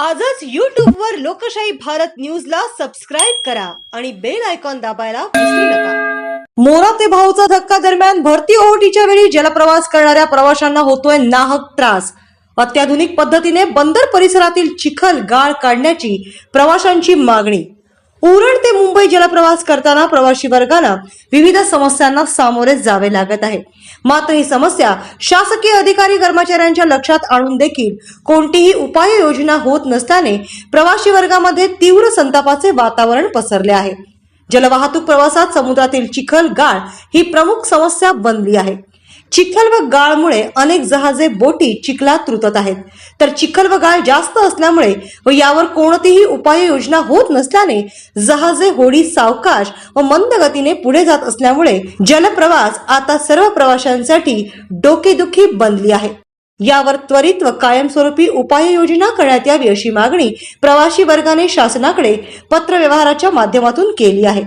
आजच यूट्यूबवर वर लोकशाही भारत न्यूजला सबस्क्राईब करा आणि बेल आयकॉन दाबायला विसरू नका. मोरा ते भाऊचा धक्का दरम्यान भरती ओहोटीच्या वेळी जलप्रवास करणाऱ्या प्रवाशांना होतोय नाहक त्रास. अत्याधुनिक पद्धतीने बंदर परिसरातील चिखल गाळ काढण्याची प्रवाशांची मागणी. उरण ते मुंबई जलप्रवास करताना प्रवासी वर्गाला विविध समस्यांना सामोरे जावे लागत आहे. मात्र ही समस्या शासकीय अधिकारी कर्मचाऱ्यांच्या लक्षात आणून देखील कोणतीही उपाययोजना होत नसल्याने प्रवासी वर्गामध्ये तीव्र संतापाचे वातावरण पसरले आहे. जलवाहतूक प्रवासात समुद्रातील चिखल गाळ ही प्रमुख समस्या बनली आहे. चिखल व गाळमुळे अनेक जहाजे बोटी चिखलात रुतत आहेत. तर चिखल व गाळ जास्त असल्यामुळे व यावर कोणतीही उपाययोजना होत नसल्याने जहाजे होडी सावकाश व मंद गतीने पुढे जात असल्यामुळे जलप्रवास आता सर्व प्रवाशांसाठी डोकेदुखी बनली आहे. यावर त्वरित व कायमस्वरूपी उपाययोजना करण्यात यावी अशी मागणी प्रवासी वर्गाने शासनाकडे पत्रव्यवहाराच्या माध्यमातून केली आहे.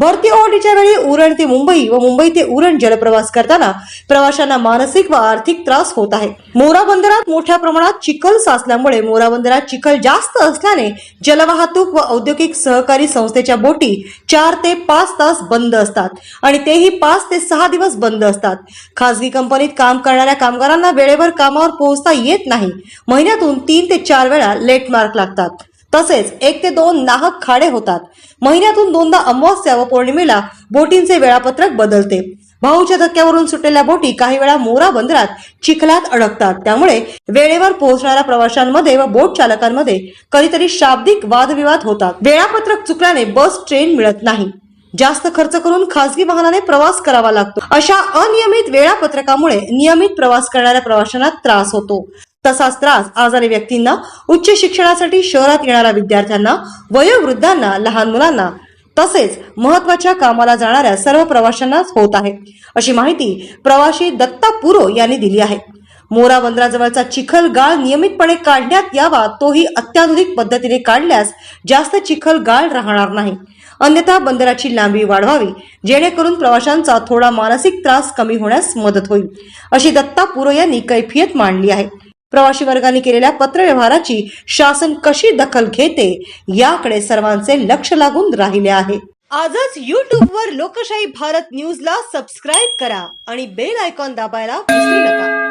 भरती ओहोटीच्या वेळी उरण ते मुंबई व मुंबई ते उरण जलप्रवास करताना प्रवाशांना मानसिक व आर्थिक त्रास होत आहे. मोरा बंदरात मोठ्या प्रमाणात चिखल साचल्यामुळे मोरा बंदरात चिखल जास्त असल्याने जलवाहतूक व औद्योगिक सहकारी संस्थेच्या बोटी चार ते पाच तास बंद असतात आणि तेही पाच ते सहा दिवस बंद असतात. खासगी कंपनीत काम करणाऱ्या कामगारांना वेळेवर कामावर पोहोचता येत नाही. महिन्यातून तीन ते चार वेळा लेट मार्क लागतात. तसेच एक ते दोन नाहक खाडे होतात. महिन्यातून दोनदा अमावस्या व पौर्णिमेला बोटींचे वेळापत्रक बदलते. भाऊच्या धक्क्यावरून सुटलेल्या बोटी काही वेळा मोरा बंदरात चिखलात अडकतात. त्यामुळे वेळेवर पोहोचणाऱ्या प्रवाशांमध्ये व बोट चालकांमध्ये कधीतरी शाब्दिक वादविवाद होतात. वेळापत्रक चुकल्याने बस ट्रेन मिळत नाही. जास्त खर्च करून खासगी वाहनाने प्रवास करावा लागतो. अशा अनियमित वेळापत्रकामुळे नियमित प्रवास करणाऱ्या प्रवाशांना त्रास होतो. तसाच त्रास आजारी व्यक्तींना उच्च शिक्षणासाठी शहरात येणाऱ्या विद्यार्थ्यांना वयोवृद्धांना लहान मुलांना तसेच महत्त्वाच्या कामाला जाणाऱ्या सर्व प्रवाशांनाच होत आहे. अशी माहिती प्रवाशी दत्ता पुरो यांनी दिली आहे. मोरा बंदराजवळचा चिखल गाळ नियमितपणे काढण्यात यावा तोही अत्याधुनिक पद्धतीने काढल्यास जास्त चिखल गाळ राहणार नाही. अन्यथा बंदराची लांबी वाढवावी जेणेकरून प्रवाशांचा थोडा मानसिक त्रास कमी होण्यास मदत होईल अशी दत्ता पुरो यांनी कैफियत मांडली आहे. प्रवासी वर्गाने केलेल्या पत्रव्यवहाराची शासन कशी दखल घेते याकडे सर्वांचे लक्ष लागून राहिले आहे. आजच युट्यूब वर लोकशाही भारत न्यूजला सबस्क्राईब करा आणि बेल आयकॉन दाबायला विसरू नका.